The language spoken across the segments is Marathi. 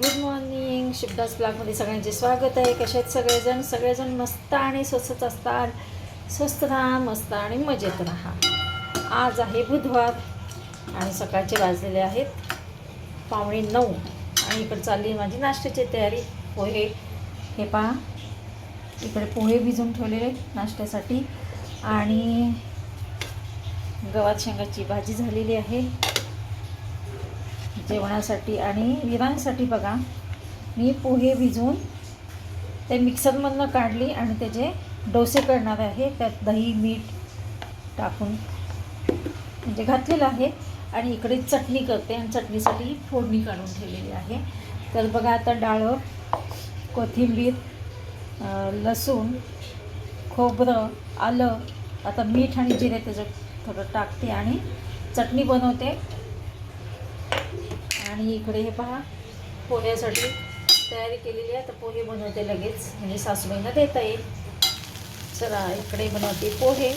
गुड मॉर्निंग शिवदास ब्लॉगमध्ये सगळ्यांचे स्वागत आहे. कसे आहेत सगळेजण? सगळेजण मस्त आणि स्वस्तच असतात. स्वस्त राहा मस्त आणि मजेत राहा. आज आहे बुधवार आणि सकाळचे वाजलेले आहेत पावणे नऊ. आणि इकडे चालली माझी नाश्त्याची तयारी. पोहे हे पहा. इकडे पोहे भिजवून ठेवलेले नाश्त्यासाठी. आणि गवात शेंगाची भाजी झालेली आहे. जेवणासाठी आणि विरांसाठी बघा मी पोहे भिजवून ते मिक्सरमधनं काढली आणि त्याचे डोसे करणार आहे त्यात दही मीठ टाकून म्हणजे घातलेलं आहे आणि इकडे चटणी करते आणि चटणीसाठी फोडणी काढून ठेवलेली आहे. तर बघा आता डाळं कोथिंबीर लसूण खोबरं आलं आता मीठ आणि जिरे त्याचं थोडं टाकते आणि चटणी बनवते. आणि इकडे हे पहा पोह्यासाठी तयारी केलेली आहे. तर पोहे बनवते लगेच. म्हणजे सासूबाईंना देता येईल. चला इकडे बनवते पोहे.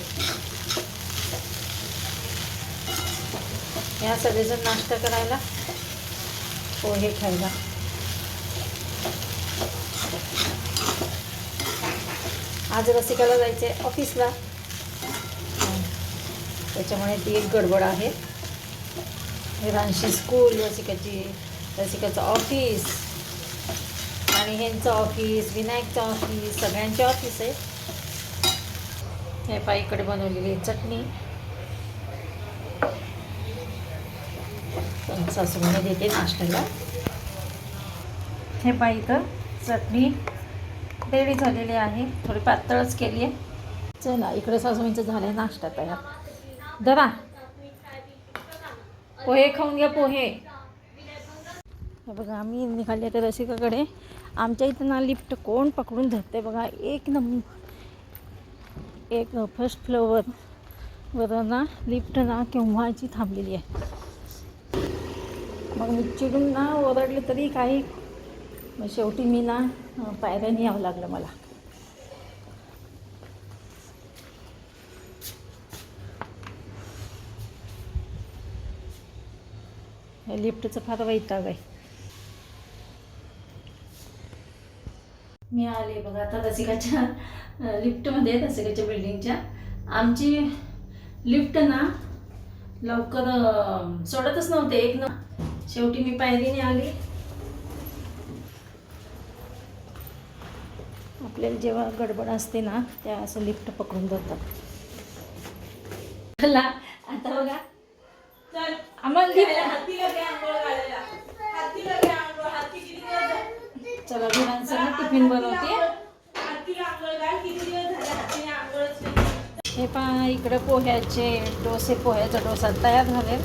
या सगळेजण नाश्ता करायला. पोहे खायला. आज रसिकाला जायचं आहे ऑफिसला त्याच्यामुळे ती एक गडबड आहे. रांशी स्कूल रसिकाची रसिकाचं ऑफिस आणि ह्यांचं ऑफिस विनायकचं ऑफिस सगळ्यांचे ऑफिस आहे. हे पाईकडे बनवलेली आहे चटणी. पण सासूबाईने देते नाश्त्याला. हे पाई इथं चटणी रेडी झालेली आहे. थोडी पातळच केली आहे. चला इकडे सासूबाईंचं झालं आहे नाश्ता तयार. धरा. पोहे खाऊन घ्या पोहे. हे बघा आम्ही निघाले तर रसिकाकडे. आमच्या इथं ना लिफ्ट कोण पकडून धरते बघा एक नंबर एक फर्स्ट फ्लोअर वर ना लिफ्ट ना केव्हाची थांबलेली आहे. मग मी चिडून ना ओरडले तरी काही मग शेवटी मी ना पायऱ्याने यावं लागलं मला. लिफ्टचं फार वैताग आहे. मी आले बघा आता रसिकाच्या लिफ्टमध्ये रसिकाच्या बिल्डिंगच्या. आमची लिफ्ट ना लवकर सोडतच नव्हते. एक न शेवटी मी पायरीने आली. आपल्याला जेव्हा गडबड असते ना त्या असं लिफ्ट पकडून धरतात चला आता बघा. चल. गुरांसह टिफिन बनवते. हे पहा इकडे पोह्याचे डोसे पोह्याचा डोसा तयार झाले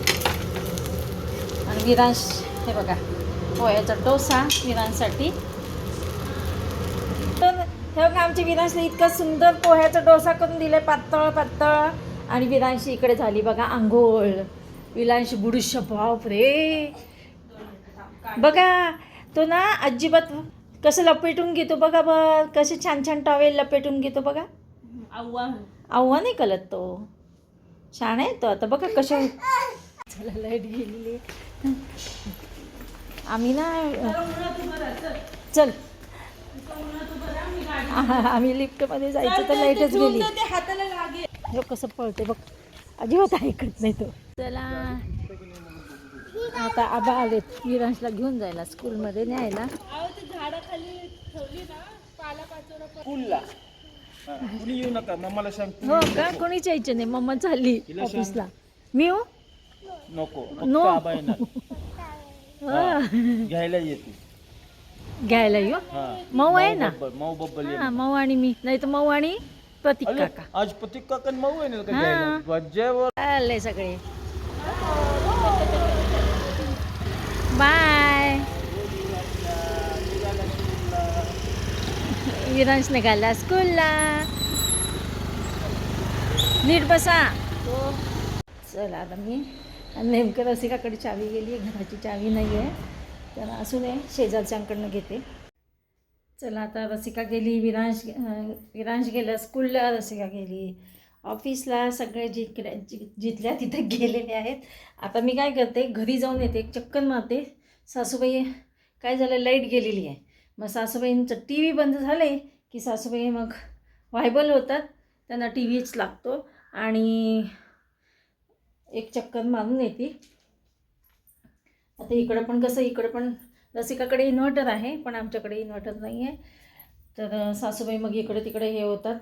आणि विरांश हे बघा पोह्याचा डोसा विरांसाठी तर हे बघा आमच्या विरांशने इतका सुंदर पोह्याचा डोसा करून दिले पातळ पातळ. आणि विरांशी इकडे झाली बघा आंघोळ. विलांशी बुडुश बाप रे. बघा तो ना अजिबात कसं लपेटून घेतो बघा बघ कसे छान छान टॉवेल लपेटून घेतो बघा. आव्हान. आव्हा नाही कळत तो. छान आहे तो. आता बघा कशा चला लाइट गेलेली. आम्ही ना चल. आम्ही लिफ्टमध्ये जायचं तर लाईटच गेली. कसं पळते बघ. अजिबात ऐकत नाही तो. चला. आता आबा आलेत. विरांशला घेऊन जायला स्कूलमध्ये न्यायला. हा, येऊ नका. मम्माला सांग हो का? कोणीच यायचं नाही. मम्मा चालली. ऑफिसला. मी हो? नको. नो. हा. घ्यायला येते. घ्यायला येऊ? हा. मऊ आहे ना? मऊ बब्बल हा. मऊ आणि मी. नाही तर मऊ आणि प्रतीक अरे, काका आज प्रतीक काका आणि मऊ येणार का हा. घ्यायला? वज्जेवर आले सगळे. बाय. विरांश निघाला स्कूलला. नीट बसा. चला आता मी नेमकं रसिकाकडे चावी गेली घराची चावी नाही आहे तर असू दे शेजारच्यांकडनं घेते. चला आता रसिका गेली विरांश विरांश गेला स्कूलला रसिका गेली. ऑफिसला सगळे जिकडे जि जिथल्या तिथे गेलेले आहेत. आता मी काय करते घरी जाऊन येते एक चक्कर मारते. सासूबाई काय झालं लाइट गेलेली आहे. मग सासूबाईंचं टी व्ही बंद झाले की सासूबाई मग व्हायबल होतात त्यांना टी व्हीच लागतो आणि एक चक्कर मारून येते. आता इकडं पण कसं इकडं पण रसिकाकडे इन्व्हर्टर आहे पण आमच्याकडे इन्व्हर्टर नाही आहे. तर सासूबाई मग इकडे तिकडे हे होतात.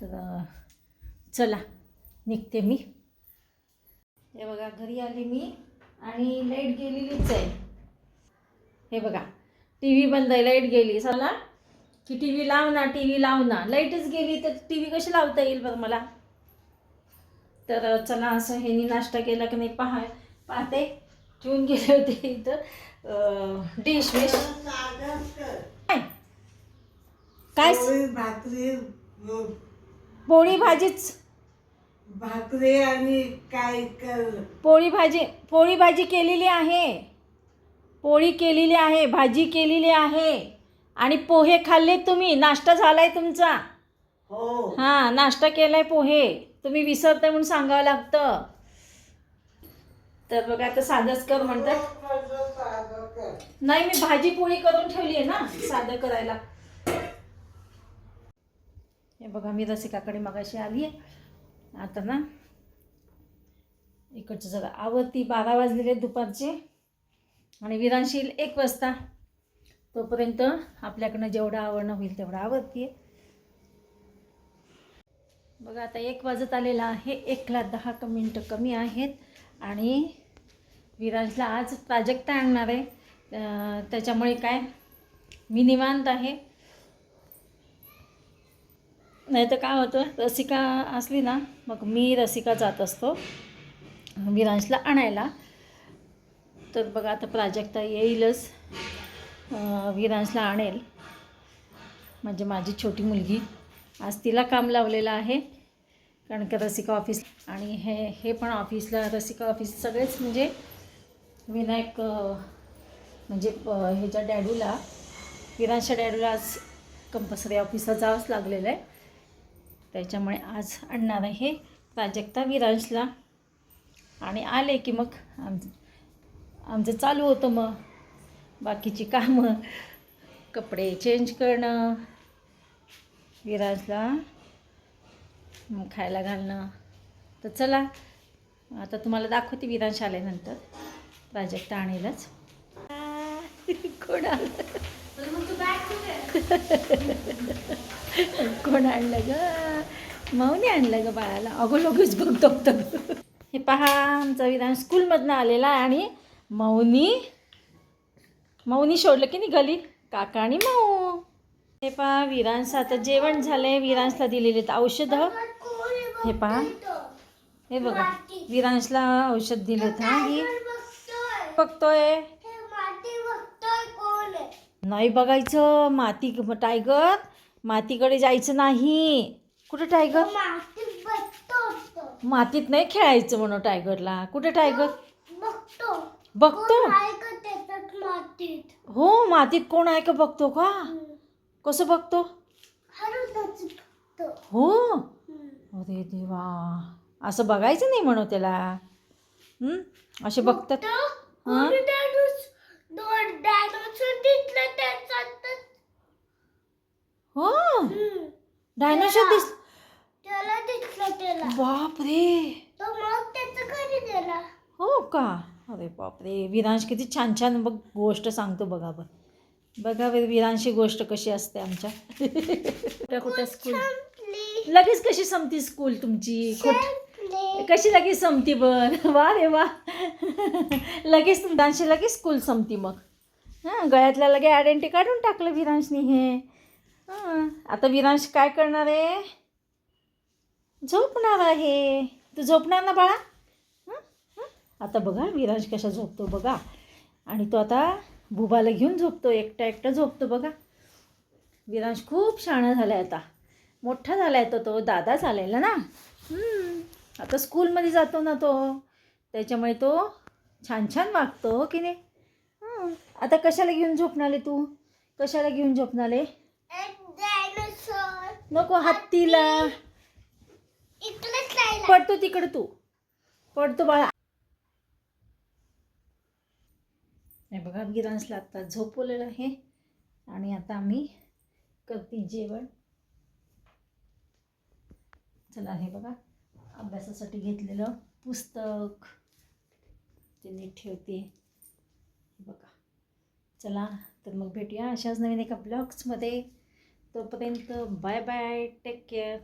तर चला निघते मी. हे बघा घरी आली मी आणि लाइट गेलेलीच आहे. हे बघा टी व्ही बंद आहे लाइट गेली. चला की टी व्ही लाव ना टी व्ही लाव ना. लाईटच गेली तर टी व्ही कशी लावता येईल बरं मला. तर चला असं ह्यानी नाश्ता केला की नाही पहा पाहते. ठेवून गेले होते इथं. डिश विश काय? भाकरी पोळी भाजीच. भाकरी आणि काय पोळी भाजी पोळी भाजी केलेली आहे. पोळी केलेली आहे भाजी केलेली आहे. आणि पोहे खाल्ले तुम्ही. नाश्ता झालाय तुमचा. हो. हां नाश्ता केलाय पोहे. तुम्ही विसरताय म्हणून सांगावं लागतं. तर बघा आता साधंच कर म्हणतात. नाही मी भाजी पोळी करून ठेवली आहे ना साधं करायला. हे बघा मी रसिकाकडे मगाशी आली आहे. आता ना इकडचं जरा आवरती बारा वाजलेले दुपारचे. आणि विरांशील एक वाजता. तोपर्यंत आपल्याकडनं जेवढं आवडणं होईल तेवढं आवडते बघा आता एक वाजत आलेला आहे. एकला दहा मिनटं कमी आहेत. आणि विराजला आज प्राजक्ता आणणार आहे. त्याच्यामुळे काय मी निवांत आहे. नाही तर काय होतं रसिका असली ना मग मी रसिका जात असतो विरांशला आणायला. तर बघा आता प्राजक्ता येईलच. विरांशला आणेल. म्हणजे माझी छोटी मुलगी. आज तिला काम लावलेलं आहे. कारण का रसिका ऑफिस आणि हे हे पण ऑफिसला रसिका ऑफिस सगळेच म्हणजे विनायक म्हणजे ह्याच्या डॅडूला विरांशच्या डॅडूला आज कंपल्सरी ऑफिसला जावंच लागलेलं आहे. त्याच्यामुळे आज आणणार आहे प्राजक्ता विरांशला. आणि आले की मग आम आमचं चालू होतं मग. बाकीची कामं कपडे चेंज करणं. विराजला खायला घालणं. तर चला आता तुम्हाला दाखवते विरांश आल्यानंतर प्राजक्ता आणेलच. कोण आलं? कोण आणलं ग? मौनी आणलं ग बाळाला. अगो लगेच बघतो बघतो हे पहा आमचा विधान स्कूलमधनं आलेला आहे आणि मौनी. मौनी सोडलं की निघाली काका आणि माऊ. हे पहा विरांस आता जेवण झालंय. विरांसला दिलेले आहेत औषधं. हे पहा. हे बघा. विरांसला औषध दिलेत हा ही बघतोय. नाही बघायचं. माती टायगर मातीकडे जायचं नाही. कुठं टायगर? मातीत नाही खेळायचं म्हणून टायगरला. कुठे टायगर? बघतो. हो मातीत कोण आहे का बघतो का? कसं बघतो? हो. अरे देवा. असं बघायचं नाही म्हणू त्याला. हं? असे बघतात. हं? हो? डायनोसॉर दिस त्याला दिसलं त्याला. बापरे. हो का? अरे बापरे. विरांश किती छान छान बघ गोष्ट सांगतो बघा बघ बघा विरांशी गोष्ट कशी असते आमच्या. कुठं कुठं स्कूल लगेच कशी संपती स्कूल तुमची? कशी लगेच संपती बर वा रे वा. लगेच विरांशी लगेच स्कूल संपती मग. हां गळ्यातल्या लगे आयडेंटी काढून टाकलं विरांशनी हे. हां आता विरांश काय करणार आहे? झोपणार आहे. तू झोपणार ना बाळा? आता बघा विरांश कशा झोपतो बघा. आणि तो आता भुबाला घेऊन झोपतो एकटा एकटा झोपतो बघा. विरांश खूप शहाणा झाला आहे आता. मोठा झाला आहे तो तो दादा झालेला ना. आता स्कूलमध्ये जातो ना तो. त्याच्यामुळे तो छान छान वागतो हो की नाही. आता कशाला घेऊन झोपणारे तू? कशाला घेऊन डायनोसॉर नको हत्तीला. पडतो तिकडे तू. पडतो बाळा. हे बघा विरांसला आत्ता झोपवलेलं आहे. आणि आता आम्ही करते जेवण. चला हे बघा. अभ्यासासाठी घेतलेलं पुस्तक. ते नीट ठेवते. बघा. चला तर मग भेटूया अशाच नवीन एका ब्लॉग्समध्ये तोपर्यंत बाय बाय टेक केअर